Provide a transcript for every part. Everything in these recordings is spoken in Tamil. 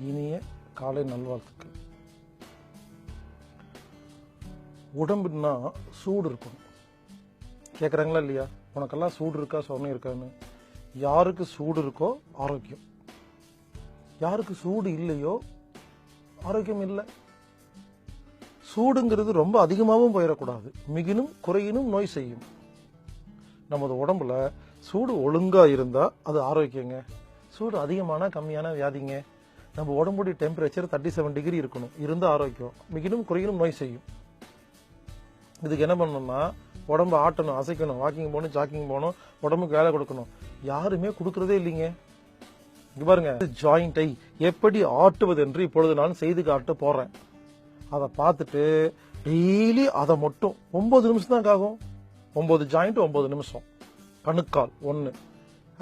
இனிய காலை நல்வாழ்த்துக்கள். உடம்புன்னா சூடு இருக்கணும். கேட்குறாங்களா இல்லையா? உனக்கெல்லாம் சூடு இருக்கா சொன்ன இருக்கான்னு. யாருக்கு சூடு இருக்கோ ஆரோக்கியம். யாருக்கு சூடு இல்லையோ ஆரோக்கியம் இல்லை. சூடுங்கிறது ரொம்ப அதிகமாகவும் போயிடக்கூடாது. மிகினும் குறையினும் நோய் செய்யும். நமது உடம்புல சூடு ஒழுங்காக இருந்தால் அது ஆரோக்கியங்க. சூடு அதிகமான கம்மியான வியாதிங்க. நம்ம உடம்புடைய டெம்பரேச்சர் தேர்ட்டி செவன் டிகிரி இருக்கணும். இருந்தால் ஆரோக்கியம். மிகினும் குறையிலும் நோய் செய்யும். இதுக்கு என்ன பண்ணணும்னா உடம்பு ஆட்டணும் அசைக்கணும். வாக்கிங் போகணும் ஜாக்கிங் போகணும் உடம்புக்கு வேலை கொடுக்கணும். யாருமே கொடுக்குறதே இல்லைங்க. இங்கே பாருங்க. ஜாயிண்டை எப்படி ஆட்டுவது என்று இப்பொழுது நான் செய்து காட்ட போகிறேன் அதை பார்த்துட்டு டெய்லி அதை மட்டும். ஒம்பது நிமிஷம் தான் ஆகும். ஒம்பது ஜாயிண்ட் ஒம்பது நிமிஷம். கணுக்கால் ஒன்று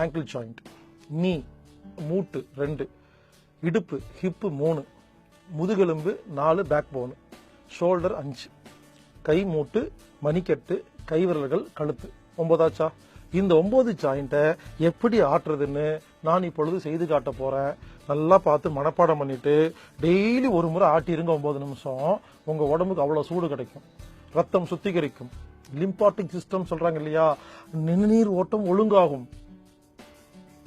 ஆங்கிள் ஜாயிண்ட் நீ மூட்டு ரெண்டு. இடுப்பு ஹிப்பு மூணு முதுகெலும்பு நாலு பேக் போனு ஷோல்டர் அஞ்சு. கை மூட்டு மணிக்கட்டு கைவிரல்கள் கழுத்து. ஒன்பதாச்சா இந்த ஒன்பது ஜாயிண்ட்டை எப்படி ஆட்டுறதுன்னு நான் இப்பொழுது செய்து காட்ட போகிறேன் நல்லா பார்த்து மனப்பாடம் பண்ணிட்டு டெய்லி ஒரு முறை ஆட்டிருங்க ஒன்பது நிமிஷம். உங்கள் உடம்புக்கு அவ்வளோ சூடு கிடைக்கும். ரத்தம் சுத்திகரிக்கும். லிம்பாட்டிக் சிஸ்டம் சொல்கிறாங்க இல்லையா? நிணநீர் ஓட்டம் ஒழுங்காகும்.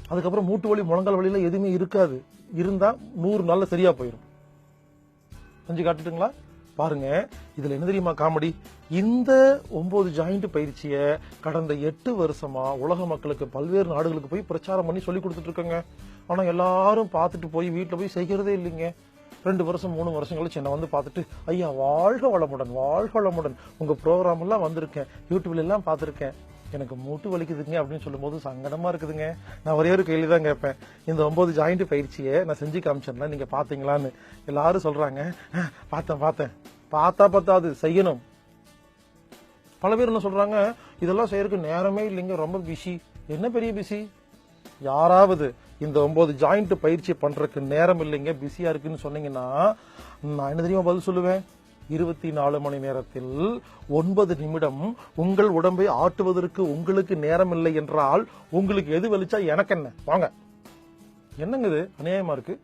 அதுக்கப்புறம் மூட்டு வலி முழங்கால் வலியில எதுவுமே இருக்காது. இருந்தா நூறு நாள்ல சரியா போயிடும் செஞ்சு காட்டுட்டுங்களா? பாருங்க இதுல என்ன தெரியுமா காமெடி? இந்த ஒன்பது ஜாயிண்ட் பயிற்சியை கடந்த எட்டு வருஷமா உலக மக்களுக்கு பல்வேறு நாடுகளுக்கு போய் பிரச்சாரம் பண்ணி சொல்லி கொடுத்துட்டு ஆனால் ஆனா எல்லாரும் பார்த்துட்டு போய் வீட்டில் போய் செய்கிறதே இல்லைங்க. ரெண்டு வருஷம் மூணு வருஷம் கழிச்சு என்னை வந்து பார்த்துட்டு ஐயா வாழ்க வளமுடன் வாழ்க வளமுடன். உங்க ப்ரோக்ராம் எல்லாம் வந்திருக்கேன். யூடியூப்ல எல்லாம் எனக்கு மூட்டு வலிக்குதுங்க அப்படின்னு சொல்லும்போது சங்கடமா இருக்குதுங்க. நான் ஒரே ஒரு கேள்வி தான் கேட்பேன். இந்த ஒன்பது ஜாயிண்ட் பயிற்சியை நான் செஞ்சு காமிச்சேன்ல நீங்க பாத்தீங்களான்னு. எல்லாரும் சொல்றாங்க. பார்த்தேன் பார்த்தேன். பார்த்தா பார்த்தா அது செய்யணும். பல பேர் என்ன சொல்றாங்க இதெல்லாம் செய்யறதுக்கு நேரமே இல்லைங்க ரொம்ப பிஸி என்ன பெரிய பிஸி யாராவது இந்த ஒன்பது ஜாயிண்ட் பயிற்சி பண்றதுக்கு நேரம் இல்லைங்க பிஸியா இருக்குன்னு சொன்னீங்கன்னா நான் என்ன தெரியுமா பதில் சொல்லுவேன்? இருபத்தி நாலு மணி நேரத்தில் ஒன்பது நிமிடம் உங்கள் உடம்பை ஆட்டுவதற்கு உங்களுக்கு நேரம் இல்லை என்றால் உங்களுக்கு எது வலிச்சா எனக்கு என்ன? வாங்க. என்னங்க இது? அநியாயமா இருக்கு.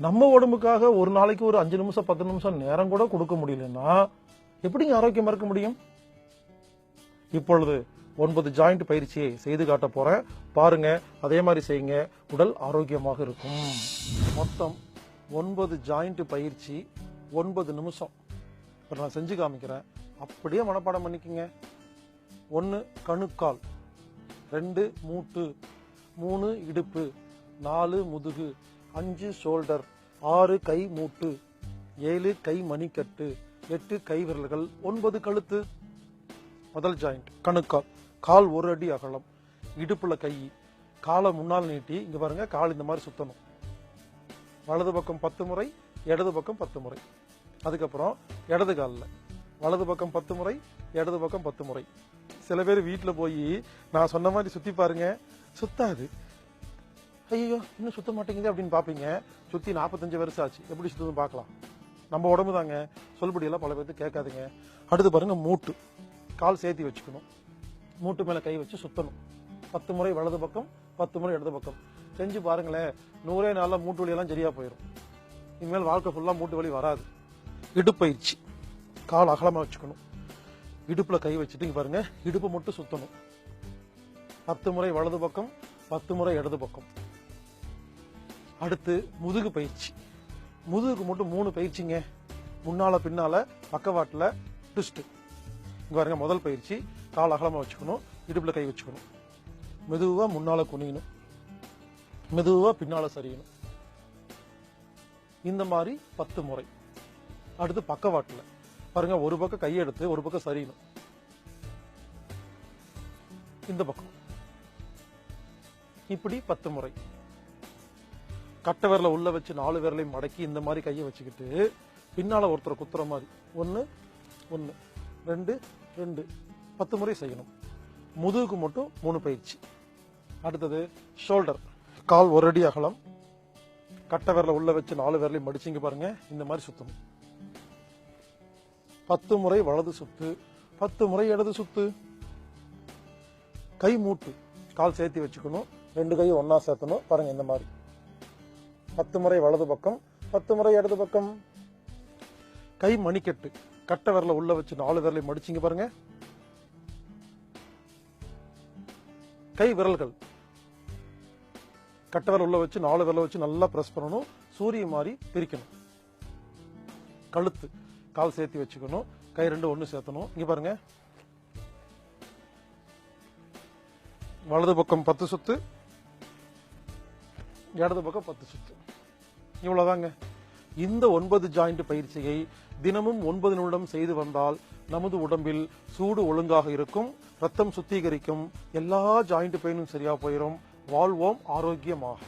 நம்ம உடம்புக்காக ஒரு நாளைக்கு ஒரு அஞ்சு நிமிஷம் பத்து நிமிஷம் நேரம் கூட கொடுக்க முடியலன்னா எப்படிங்க ஆரோக்கியமா இருக்க முடியும்? இப்பொழுது ஒன்பது ஜாயிண்ட் பயிற்சியை செய்து காட்ட போறேன். பாருங்க அதே மாதிரி செய்யுங்க. உடல் ஆரோக்கியமாக இருக்கும். மொத்தம் ஒன்பது ஜாயிண்ட் பயிற்சி ஒன்பது நிமிஷம். இப்போ நான் செஞ்சு காமிக்கிறேன். அப்படியே மனப்பாடம் பண்ணிக்கோங்க. ஒன்று கணுக்கால். ரெண்டு மூட்டு. மூணு இடுப்பு. நாலு முதுகு. அஞ்சு ஷோல்டர். ஆறு கை மூட்டு. ஏழு கை மணிக்கட்டு. எட்டு கை விரல்கள். ஒன்பது கழுத்து. முதல் ஜாயிண்ட் கணுக்கால். கால் ஒரு அடி அகலம். இடுப்பில் கை. காலை முன்னால் நீட்டி இங்கே பாருங்கள் கால் இந்த மாதிரி சுத்தணும். வலது பக்கம் பத்து முறை இடது பக்கம் பத்து முறை. அதுக்கப்புறம் இடது காலில். வலது பக்கம் பத்து முறை இடது பக்கம் பத்து முறை. சில பேர் வீட்டில் போய் நான் சொன்ன மாதிரி சுற்றி பாருங்க சுத்தாது. ஐயோ இன்னும் சுத்த மாட்டேங்குது அப்படின்னு பார்ப்பீங்க சுற்றி நாற்பத்தஞ்சு வருஷம் ஆச்சு. எப்படி சுத்தம் பார்க்கலாம் நம்ம உடம்பு தாங்க. சொல்படியெல்லாம் பல பேர்த்து கேட்காதுங்க. அடுத்து பாருங்கள் மூட்டு. கால் சேர்த்தி வச்சுக்கணும். மூட்டு மேலே கை வச்சு சுத்தணும். பத்து முறை வலது பக்கம் பத்து முறை இடது பக்கம். செஞ்சு பாருங்களேன் நூறே நாளில் மூட்டு வலியெல்லாம் சரியாக சரியா போயிடும் இனிமேல் வாழ்க்கை ஃபுல்லாக மூட்டு வலி வராது. இடுப்பயிற்சி. கால் அகலமாக வச்சுக்கணும். இடுப்பில் கை வச்சுட்டு பாருங்க இடுப்பு மட்டும் சுத்தணும். பத்து முறை வலது பக்கம் பத்து முறை இடது பக்கம். அடுத்து முதுகு பயிற்சி. முதுகுக்கு மட்டும் மூணு பயிற்சிங்க. முன்னால பின்னால பக்கவாட்டில் ட்விஸ்ட் இங்கே பாருங்க முதல் பயிற்சி கால் அகலமாக வச்சுக்கணும் இடுப்பில் கை வச்சுக்கணும். மெதுவாக முன்னால் குனியணும். மெதுவாக பின்னால் சரியணும். இந்த மாதிரி பத்து முறை. அடுத்து பக்கவாட்டில். பாருங்க ஒரு பக்கம் கையெடுத்து ஒரு பக்கம் சரியணும் இந்த பக்கம். இப்படி பத்து முறை. கட்டை விரல உள்ள வச்சு நாலு விரலையும் மடக்கி இந்த மாதிரி கையை வச்சுக்கிட்டு பின்னால ஒருத்தரை குத்துற மாதிரி. ஒன்று ஒன்று ரெண்டு ரெண்டு. பத்து முறை செய்யணும். முதுகுக்கு மட்டும் மூணு பயிற்சி. அடுத்தது ஷோல்டர் கால் ஒரு அடி அகலம். கட்டை விரல உள்ள வச்சு நாலு விரலையும் மடிச்சிங்க பாருங்க. இந்த மாதிரி சுத்தணும். பத்து முறை வலது சுத்து. பத்து முறை இடது சுத்து. கை மூட்டு. கால் சேர்த்து வச்சுக்கணும். ரெண்டு கையும் ஒன்னா சேர்த்தணும். பாருங்க இந்த மாதிரி. பத்து முறை வலது பக்கம். பத்து முறை இடது பக்கம். கை மணிக்கட்டு. கட்டை விரல உள்ள வச்சு நாலு விரலை மடிச்சிங்க பாருங்க. கை விரல்கள். கட்டை விரல் உள்ள வச்சு நாலு விரல வச்சு நல்லா பிரஸ் பண்ணணும். சூரிய மாதிரி பிரிக்கணும். கழுத்து. கால் சேர்த்து வச்சுக்கணும். கை ரெண்டு ஒன்று சேர்த்தணும். இங்கே பாருங்க. வலது பக்கம் பத்து சுத்து. இடது பக்கம் பத்து சுத்து. இவ்வளவுதாங்க. இந்த ஒன்பது ஜாயிண்ட் பயிற்சியை தினமும் ஒன்பது நிமிடம் செய்து வந்தால் நமது உடம்பில் சூடு ஒழுங்காக இருக்கும் ரத்தம் சுத்திகரிக்கும் எல்லா ஜாயிண்ட் பெயினும் சரியா போயிடும் வாழ்வோம் ஆரோக்கியமாக.